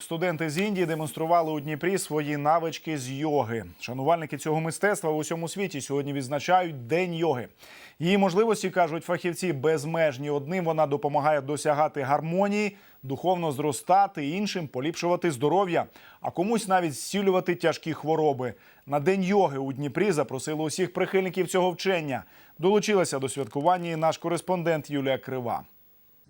Студенти з Індії демонстрували у Дніпрі свої навички з йоги. Шанувальники цього мистецтва в усьому світі сьогодні відзначають День йоги. Її можливості кажуть фахівці безмежні. Одним вона допомагає досягати гармонії, духовно зростати, іншим поліпшувати здоров'я, а комусь навіть зцілювати тяжкі хвороби. На день йоги у Дніпрі запросили усіх прихильників цього вчення. Долучилася до святкування і наш кореспондент Юлія Крива.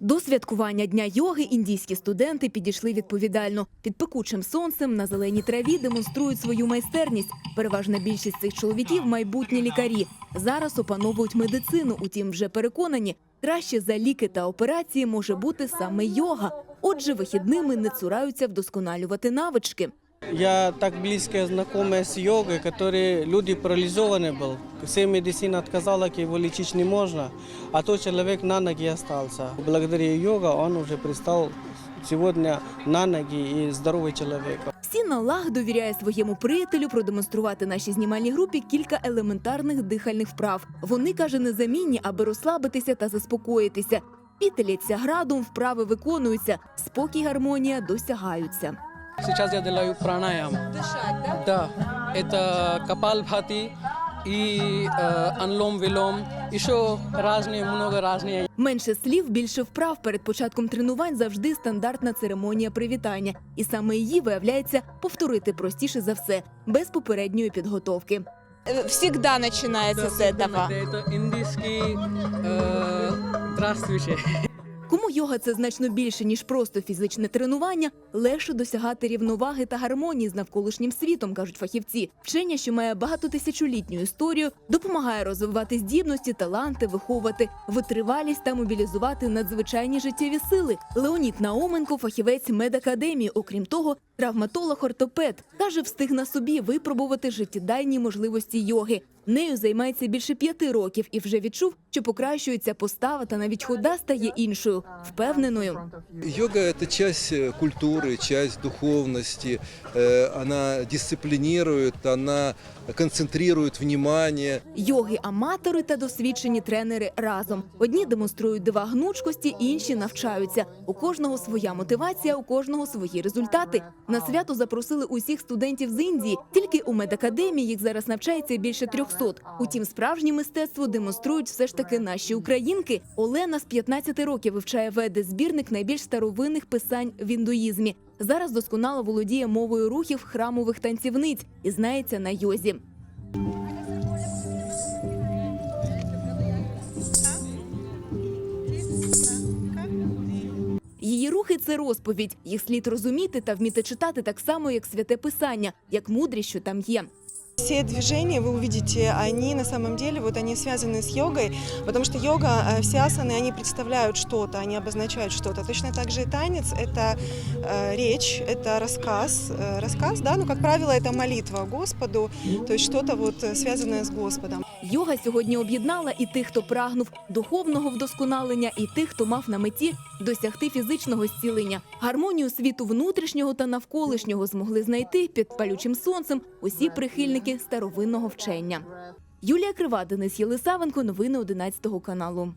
До святкування дня йоги індійські студенти підійшли відповідально. Під пекучим сонцем на зеленій траві демонструють свою майстерність. Переважна більшість цих чоловіків майбутні лікарі. Зараз опановують медицину. Утім, вже переконані, краще за ліки та операції може бути саме йога. Отже, вихідними не цураються вдосконалювати навички. Я так близко знакомый с йогой, которые люди парализованы был. Все медицина отказала, его лечить не можно, а тот человек на ноги остался. Благодаря йога он уже пристал сегодня на ноги и здоровый человек. Всі на лаг довіряє своєму приятелю продемонструвати нашій знімальній групі кілька елементарних дихальних вправ. Вони каже незамінні, аби розслабитися та заспокоїтися. Пітеляться градом, вправи виконуються, спокій, гармонія досягаються. Сейчас я делаю пранаям. Дышать, да? Да. Это капалбхати и э, анлом-вилом. Еще разные, много разные. Менше слів, більше вправ перед початком тренувань завжди стандартна церемонія привітання, і саме її виявляється повторити простіше за все, без попередньої підготовки. Э, Всегда начинается с этого. Это индийский э, здравствуйте. Кому йога це значно більше ніж просто фізичне тренування, легше досягати рівноваги та гармонії з навколишнім світом, кажуть фахівці. Вчення, що має багатотисячолітню історію, допомагає розвивати здібності, таланти, виховувати витривалість та мобілізувати надзвичайні життєві сили. Леонід Науменко, фахівець медакадемії, окрім того, травматолог-ортопед, каже, встиг на собі випробувати життєдайні можливості йоги. Нею займається більше п'яти років і вже відчув, що покращується постава та навіть хода стає іншою, впевненою. Йога – это часть э, культуры, часть духовности. Э, Она дисциплинирует, она концентрирует внимание. Йоги аматори та досвідчені тренери разом. Одні демонструють дива гнучкості, інші навчаються. У кожного своя мотивація, у кожного свої результати. На свято запросили усіх студентів з Індії. Тільки у медакадемії їх зараз навчається більше 300. Утім, справжнє мистецтво демонструють все ж таки наші українки. Олена з 15 років вивчає веде збірник найбільш старовинних писань в індуїзмі. Зараз досконало володіє мовою рухів храмових танцівниць і знається на йозі. це розповідь. Їх слід розуміти та вміти читати так само, як святе писання, як мудрість, що там є. Все движения вы увидите, они на самом деле вот они связаны с йогой, потому что йога, э, все асаны, они представляют что-то, они обозначают что-то. Точно так же и танец – это э, речь, это рассказ, э, рассказ, да, ну как правило это молитва Господу, то есть что-то вот э, связанное с Господом. Йога сьогодні об'єднала і тих, хто прагнув духовного вдосконалення, і тих, хто мав на меті досягти фізичного зцілення. Гармонію світу внутрішнього та навколишнього змогли знайти під палючим сонцем усі прихильники старовинного вчення. Юлія Крива, Денис Єлисавенко, новини 11 каналу.